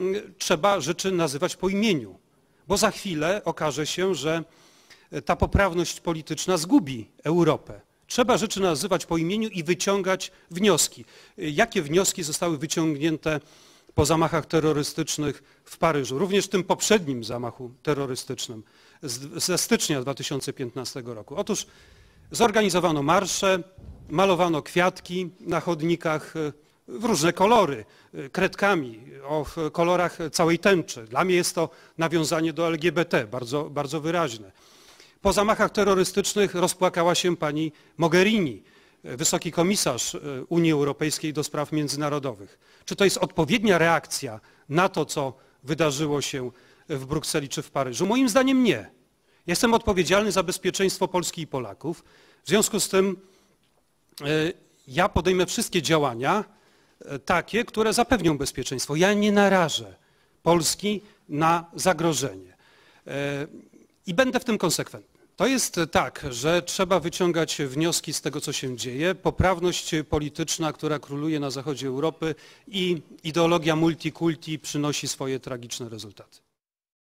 mm, trzeba rzeczy nazywać po imieniu, bo za chwilę okaże się, że ta poprawność polityczna zgubi Europę. Trzeba rzeczy nazywać po imieniu i wyciągać wnioski. Jakie wnioski zostały wyciągnięte po zamachach terrorystycznych w Paryżu, również tym poprzednim zamachu terrorystycznym ze stycznia 2015 roku? Otóż zorganizowano marsze, malowano kwiatki na chodnikach e, w różne kolory, e, kredkami o kolorach całej tęczy. Dla mnie jest to nawiązanie do LGBT, bardzo, bardzo wyraźne. Po zamachach terrorystycznych rozpłakała się pani Mogherini, wysoki komisarz e, Unii Europejskiej do spraw międzynarodowych. Czy to jest odpowiednia reakcja na to, co wydarzyło się w Brukseli czy w Paryżu? Moim zdaniem nie. Jestem odpowiedzialny za bezpieczeństwo Polski i Polaków. W związku z tym e, ja podejmę wszystkie działania takie, które zapewnią bezpieczeństwo. Ja nie narażę Polski na zagrożenie. E, I będę w tym konsekwentny. To jest tak, że trzeba wyciągać wnioski z tego, co się dzieje. Poprawność polityczna, która króluje na zachodzie Europy i ideologia multikulti przynosi swoje tragiczne rezultaty.